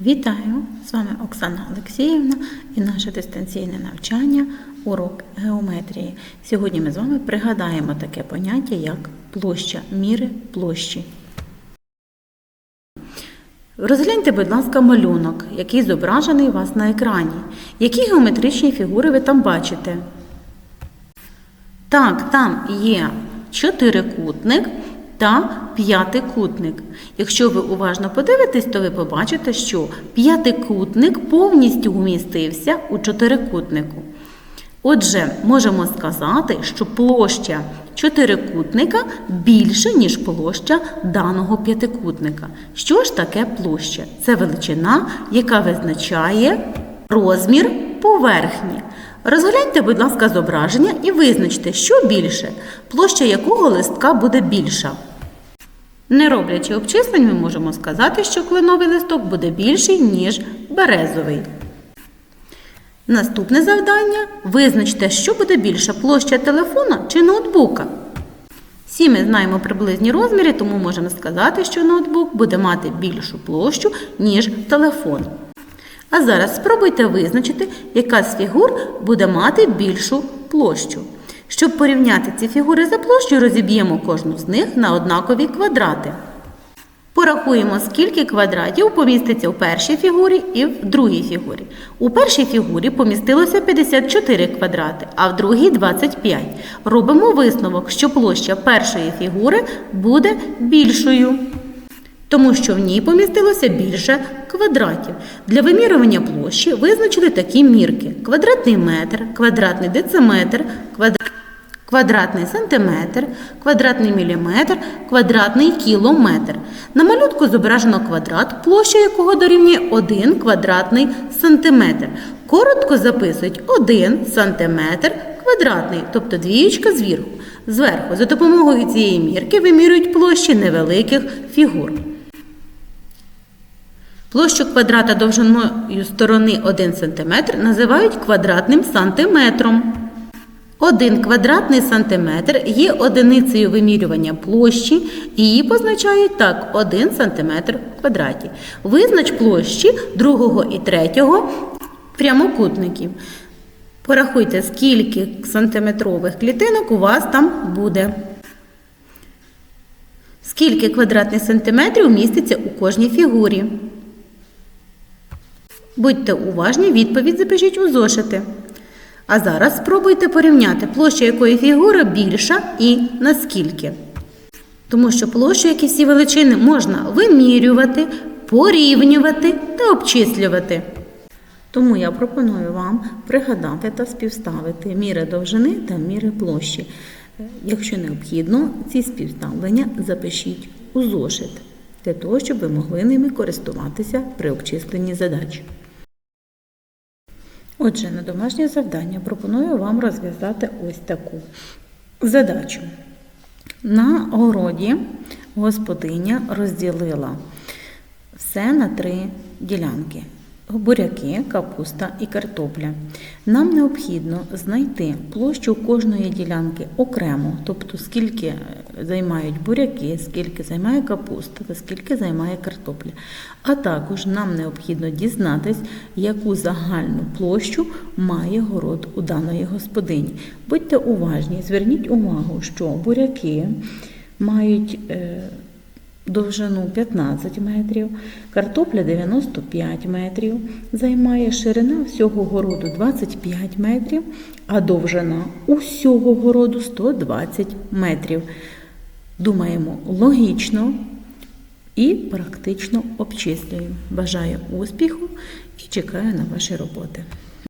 Вітаю! З вами Оксана Олексіївна і наше дистанційне навчання урок геометрії. Сьогодні ми з вами пригадаємо таке поняття, як площа, міри площі. Розгляньте, будь ласка, малюнок, який зображений у вас на екрані. Які геометричні фігури ви там бачите? Так, там є чотирикутник та п'ятикутник. Якщо ви уважно подивитесь, то ви побачите, що п'ятикутник повністю вмістився у чотирикутнику. Отже, можемо сказати, що площа чотирикутника більша, ніж площа даного п'ятикутника. Що ж таке площа? Це величина, яка визначає розмір поверхні. Розгляньте, будь ласка, зображення і визначте, що більше, площа якого листка буде більша. Не роблячи обчислень, ми можемо сказати, що кленовий листок буде більший, ніж березовий. Наступне завдання визначте, що буде більша площа телефона чи ноутбука. Всі ми знаємо приблизні розміри, тому можемо сказати, що ноутбук буде мати більшу площу, ніж телефон. А зараз спробуйте визначити, яка з фігур буде мати більшу площу. Щоб порівняти ці фігури за площею, розіб'ємо кожну з них на однакові квадрати. Порахуємо, скільки квадратів поміститься у першій фігурі і в другій фігурі. У першій фігурі помістилося 54 квадрати, а в другій 25. Робимо висновок, що площа першої фігури буде більшою, тому що в ній помістилося більше квадратів. Для вимірювання площі визначили такі мірки: квадратний метр, квадратний дециметр, квадратний сантиметр, квадратний міліметр, квадратний кілометр. На малютку зображено квадрат, площа якого дорівнює 1 квадратний сантиметр. Коротко записують 1 сантиметр квадратний, тобто двієчка зверху. Зверху, за допомогою цієї мірки вимірюють площі невеликих фігур. Площу квадрата довжиною сторони 1 см називають квадратним сантиметром. Один квадратний сантиметр є одиницею вимірювання площі, її позначають так 1 сантиметр в квадраті. Визнач площі другого і третього прямокутників. Порахуйте, скільки сантиметрових клітинок у вас там буде. Скільки квадратних сантиметрів міститься у кожній фігурі. Будьте уважні, відповідь запишіть у зошити. А зараз спробуйте порівняти, площа якої фігури більша і наскільки. Тому що площу, як і всі величини, можна вимірювати, порівнювати та обчислювати. Тому я пропоную вам пригадати та співставити міри довжини та міри площі. Якщо необхідно, ці співставлення запишіть у зошит, для того, щоб ви могли ними користуватися при обчисленні задач. Отже, на домашнє завдання пропоную вам розв'язати ось таку задачу. На городі господиня розділила все на три ділянки: буряки, капуста і картопля. Нам необхідно знайти площу кожної ділянки окремо, тобто скільки займають буряки, скільки займає капуста та скільки займає картопля. А також нам необхідно дізнатись, яку загальну площу має город у даної господині. Будьте уважні, зверніть увагу, що буряки мають е, довжину 15 метрів, картопля 95 метрів, займає ширина всього городу 25 метрів, а довжина усього городу 120 метрів. Думаємо логічно і практично обчислюємо. Бажаю успіху і чекаю на ваші роботи.